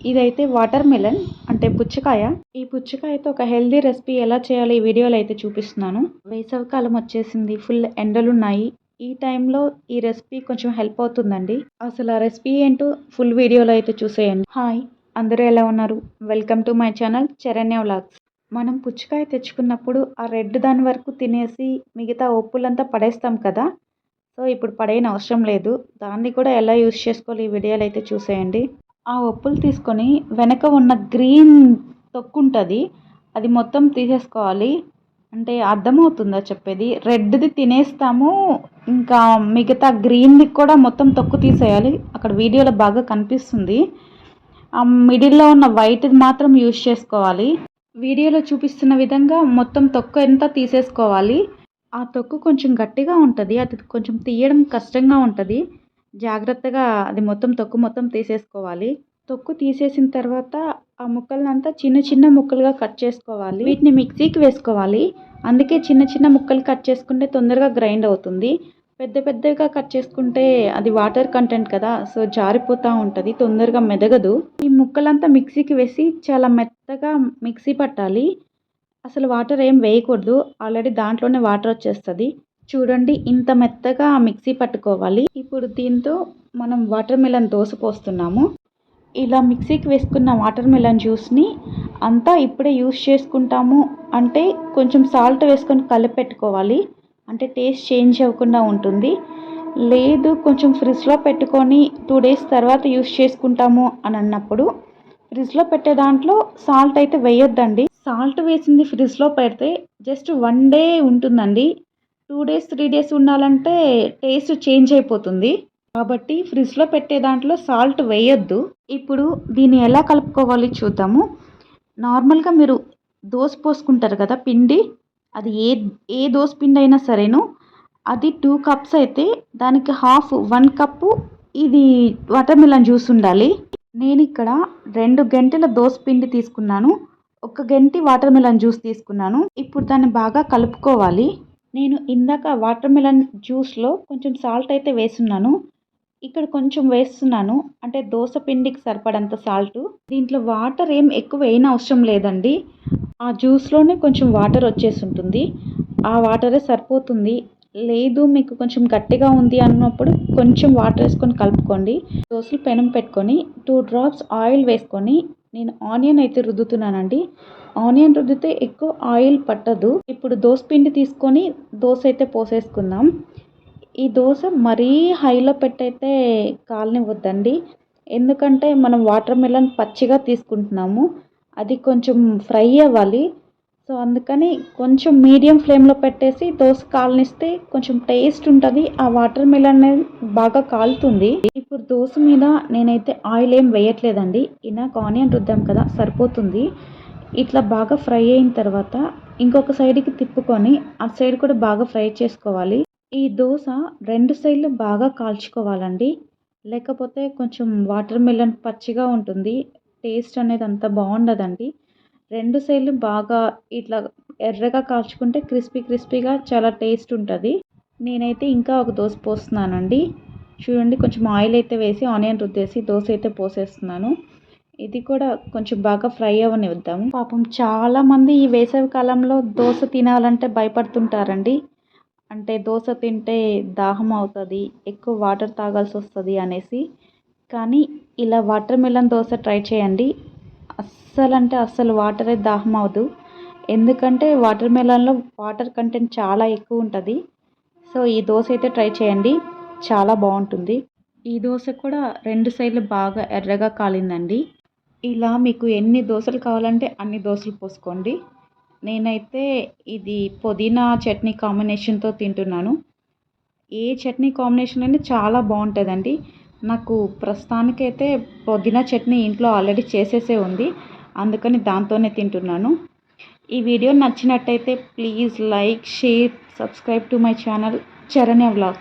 ఇదైతే water melon అంటే పుచ్చకాయ. ఈ పుచ్చకాయతో ఒక హెల్దీ రెసిపీ ఎలా చేయాలో ఈ వీడియోలో అయితే చూపిస్తున్నాను. వేసవికాలం వచ్చేసింది ఫుల్ ఎండలు ఉన్నాయి. ఈ టైంలో ఈ రెసిపీ కొంచెం హెల్ప్ అవుతుందండి. అసలు ఆ రెసిపీ ఏంటో ఫుల్ వీడియోలో అయితే చూసేయండి. హాయ్ అందరూ ఎలా ఉన్నారు? Welcome to my channel Charanya vlogs మనం పుచ్చకాయ తెచ్చుకున్నప్పుడు ఆ రెడ్ దాని వరకు తినేసి మిగతా ఒప్పులంతా పడేస్తాం కదా. సో ఇప్పుడు పడేయని అవసరం లేదు. దాన్ని కూడా ఎలా యూస్ చేసుకోవాలి ఈ వీడియోలో అయితే చూసేయండి. ఆ ఒప్పులు తీసుకొని వెనక ఉన్న గ్రీన్ తొక్కు ఉంటుంది అది మొత్తం తీసేసుకోవాలి. అంటే అర్థమవుతుందా చెప్పేది? రెడ్ది తినేస్తాము ఇంకా మిగతా గ్రీన్ది కూడా మొత్తం తొక్కు తీసేయాలి. అక్కడ వీడియోలో బాగా కనిపిస్తుంది. ఆ మిడిల్లో ఉన్న వైట్ది మాత్రం యూజ్ చేసుకోవాలి. వీడియోలో చూపిస్తున్న విధంగా మొత్తం తొక్కు ఎంత తీసేసుకోవాలి. ఆ తొక్కు కొంచెం గట్టిగా ఉంటుంది. అది కొంచెం తీయడం కష్టంగా ఉంటుంది. జాగ్రత్తగా అది మొత్తం తొక్కు మొత్తం తీసేసుకోవాలి. తొక్కు తీసేసిన తర్వాత ఆ ముక్కలనంతా చిన్న చిన్న ముక్కలుగా కట్ చేసుకోవాలి. వీటిని మిక్సీకి వేసుకోవాలి. అందుకే చిన్న చిన్న ముక్కలు కట్ చేసుకుంటే తొందరగా గ్రైండ్ అవుతుంది. పెద్ద పెద్దగా కట్ చేసుకుంటే అది వాటర్ కంటెంట్ కదా సో జారిపోతూ ఉంటుంది తొందరగా మెదగదు. ఈ ముక్కలంతా మిక్సీకి వేసి చాలా మెత్తగా మిక్సీ పట్టాలి. అసలు వాటర్ ఏం వేయకూడదు. ఆల్రెడీ దాంట్లోనే వాటర్ వచ్చేస్తుంది. చూడండి ఇంత మెత్తగా మిక్సీ పట్టుకోవాలి. ఇప్పుడు దీంతో మనం వాటర్ మిలన్ దోశ పోస్తున్నాము. ఇలా మిక్సీకి వేసుకున్న వాటర్ మిలన్ జ్యూస్ని అంతా ఇప్పుడే యూస్ చేసుకుంటాము. అంటే కొంచెం సాల్ట్ వేసుకొని కలిపి పెట్టుకోవాలి. అంటే టేస్ట్ చేంజ్ అవ్వకుండా ఉంటుంది. లేదు కొంచెం ఫ్రిడ్జ్లో పెట్టుకొని టూ డేస్ తర్వాత యూస్ చేసుకుంటాము అని అన్నప్పుడు ఫ్రిడ్జ్లో పెట్టే దాంట్లో సాల్ట్ అయితే వేయొద్దండి. సాల్ట్ వేసింది ఫ్రిడ్జ్లో పెడితే జస్ట్ వన్ డే ఉంటుందండి. టూ డేస్ త్రీ డేస్ ఉండాలంటే టేస్ట్ చేంజ్ అయిపోతుంది. కాబట్టి ఫ్రిడ్జ్లో పెట్టే దాంట్లో సాల్ట్ వేయొద్దు. ఇప్పుడు దీన్ని ఎలా కలుపుకోవాలి చూద్దాము. నార్మల్గా మీరు దోశ పోసుకుంటారు కదా పిండి అది ఏ ఏ దోశ పిండి అయినా సరేను అది టూ కప్స్ అయితే దానికి హాఫ్ వన్ కప్పు ఇది వాటర్ మిలన్ జ్యూస్ ఉండాలి. నేను ఇక్కడ రెండు గంటల దోశ పిండి తీసుకున్నాను. ఒక గంటి వాటర్ మిలన్ జ్యూస్ తీసుకున్నాను. ఇప్పుడు దాన్ని బాగా కలుపుకోవాలి. నేను ఇందాక వాటర్ మిలన్ జ్యూస్లో కొంచెం సాల్ట్ అయితే వేస్తున్నాను ఇక్కడ కొంచెం వేస్తున్నాను. అంటే దోశ పిండికి సరిపడంత సాల్ట్. దీంట్లో వాటర్ ఏం ఎక్కువ వేయన అవసరం లేదండి. ఆ జ్యూస్లోనే కొంచెం వాటర్ వచ్చేసి ఉంటుంది ఆ వాటరే సరిపోతుంది. లేదు మీకు కొంచెం గట్టిగా ఉంది అన్నప్పుడు కొంచెం వాటర్ వేసుకొని కలుపుకోండి. దోశలు పెనం పెట్టుకొని టూ డ్రాప్స్ ఆయిల్ వేసుకొని నేను ఆనియన్ అయితే రుద్దుతున్నానండి. ఆనియన్ రుద్దితే ఎక్కువ ఆయిల్ పట్టదు. ఇప్పుడు దోశ పిండి తీసుకొని దోశ అయితే పోసేసుకుందాం. ఈ దోశ మరీ హైలో పెట్టయితే కాలనివ్వద్దండి. ఎందుకంటే మనం వాటర్ మిలన్ పచ్చిగా తీసుకుంటున్నాము. అది కొంచెం ఫ్రై అవ్వాలి. సో అందుకని కొంచెం మీడియం ఫ్లేమ్లో పెట్టేసి దోశ కాలనిస్తే కొంచెం టేస్ట్ ఉంటుంది. ఆ వాటర్ మిలన్ అనేది బాగా కాలుతుంది. ఇప్పుడు దోశ మీద నేనైతే ఆయిల్ ఏం వేయట్లేదండి. ఇనాక ఆనియన్ రుద్దాం కదా సరిపోతుంది. ఇట్లా బాగా ఫ్రై అయిన తర్వాత ఇంకొక సైడ్కి తిప్పుకొని ఆ సైడ్ కూడా బాగా ఫ్రై చేసుకోవాలి. ఈ దోశ రెండు సైడ్లు బాగా కాల్చుకోవాలండి. లేకపోతే కొంచెం వాటర్ మిలన్ పచ్చిగా ఉంటుంది. టేస్ట్ అనేది అంత బాగుండదండి. రెండు సైడ్లు బాగా ఇట్లా ఎర్రగా కాల్చుకుంటే క్రిస్పీ క్రిస్పీగా చాలా టేస్ట్ ఉంటుంది. నేనైతే ఇంకా ఒక దోశ పోస్తున్నానండి. చూడండి కొంచెం ఆయిల్ అయితే వేసి ఆనియన్ రుద్దేసి దోశ అయితే పోసేస్తున్నాను. ఇది కూడా కొంచెం బాగా ఫ్రై అవ్వనిద్దాము పాపం చాలామంది ఈ వేసవి కాలంలో దోశ తినాలంటే భయపడుతుంటారండి. అంటే దోశ తింటే దాహం అవుతుంది ఎక్కువ వాటర్ తాగాల్సి వస్తుంది అనేసి. కానీ ఇలా వాటర్ మిలన్ దోశ ట్రై చేయండి. అస్సలు అంటే అస్సలు వాటరే దాహం అవ్వదు ఎందుకంటే వాటర్ మిలన్లో వాటర్ కంటెంట్ చాలా ఎక్కువ ఉంటుంది. సో ఈ దోశ అయితే ట్రై చేయండి. చాలా బాగుంటుంది. ఈ దోశ కూడా రెండు సైడ్లు బాగా ఎర్రగా కాలిందండి. ఇలా మీకు ఎన్ని దోశలు కావాలంటే అన్ని దోశలు పోసుకోండి. నేనైతే ఇది పుదీనా చట్నీ కాంబినేషన్తో తింటున్నాను. ఏ చట్నీ కాంబినేషన్ అయినా చాలా బాగుంటుందండి. నాకు ప్రస్తుతానికైతే పుదీనా చట్నీ ఇంట్లో ఆల్రెడీ చేసేసే ఉంది. అందుకని దాంతోనే తింటున్నాను. ఈ వీడియో నచ్చినట్టయితే please like share subscribe to my channel Charanya vlog